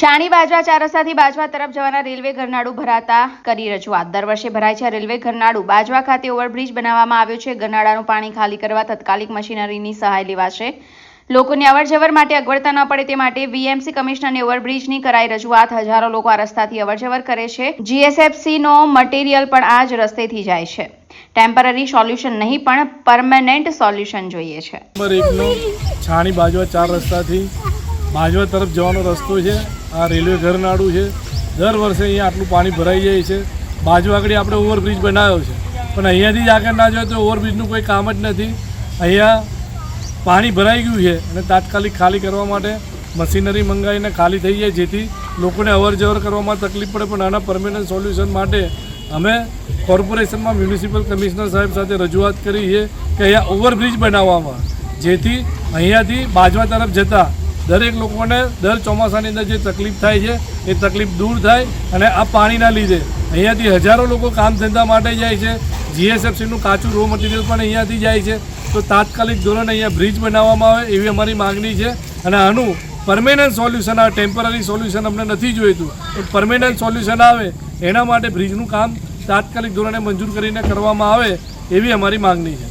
છાણી બાજવા ચાર રસ્તાથી બાજવા તરફ જવાના રેલવે ઘરનાળું ભરાતા કરી રજૂઆત. દર વર્ષે ભરાય છે રેલવે ઘરનાળું. બાજવા ખાતે ઓવરબ્રિજ બનાવવામાં આવ્યો છે. ઘરનાળાનું પાણી ખાલી કરવા તત્કાલિક મશીનરીની સહાય લેવાશે. લોકોને અવરજવર માટે અગવડતા ન પડે તે માટે વીએમસી કમિશનરને ઓવરબ્રિજની કરાઈ રજૂઆત. હજારો લોકો આ રસ્તાથી અવરજવર કરે છે. જીએસએફસીનો મટીરિયલ પણ આ જ રસ્તેથી જાય છે. ટેમ્પરરી સોલ્યુશન નહીં, પણ પરમેનન્ટ સોલ્યુશન જોઈએ છે. છાણી બાજવા ચાર રસ્તાથી બાજવા તરફ જવાનો રસ્તો છે. આ રેલવે ઘરનાળું છે. દર વર્ષે અહીંયા આટલું પાણી ભરાઈ જાય છે. બાજુ આગળ આપણે ઓવરબ્રિજ બનાવ્યો છે. પણ અહીંયાથી જ આગળ ના જોઈએ તો ઓવરબ્રિજનું કોઈ કામ જ નથી. અહીંયા પાણી ભરાઈ ગયું છે અને તાત્કાલિક ખાલી કરવા માટે મશીનરી મંગાવીને ખાલી થઈ જાય, જેથી લોકોને અવર જવર કરવામાં તકલીફ પડે. પણ આના પરમેનન્ટ સોલ્યુશન માટે અમે કોર્પોરેશનમાં મ્યુનિસિપલ કમિશનર સાહેબ સાથે રજૂઆત કરી છે કે અહીંયા ઓવરબ્રિજ બનાવવામાં જેથી અહીંયાથી બાજવા તરફ જતા દરેક લોકોને દર ચોમાસાની અંદર જે તકલીફ થાય છે, એ તકલીફ દૂર થાય અને આ પાણીના લીધે અહીંયાથી હજારો લોકો કામ ધંધા માટે જાય છે. જીએસએફસીનું કાચું રો મટીરિયલ પણ અહીંયાથી જાય છે. તો તાત્કાલિક ધોરણે અહીંયા બ્રિજ બનાવવામાં આવે એવી અમારી માગણી છે. અને આનું પરમેનન્ટ સોલ્યુશન આવે ટેમ્પરરી સોલ્યુશન અમને નથી જોઈતું. તો પરમેનન્ટ સોલ્યુશન આવે, એના માટે બ્રિજનું કામ તાત્કાલિક ધોરણે મંજૂર કરીને કરવામાં આવે એવી અમારી માગણી છે.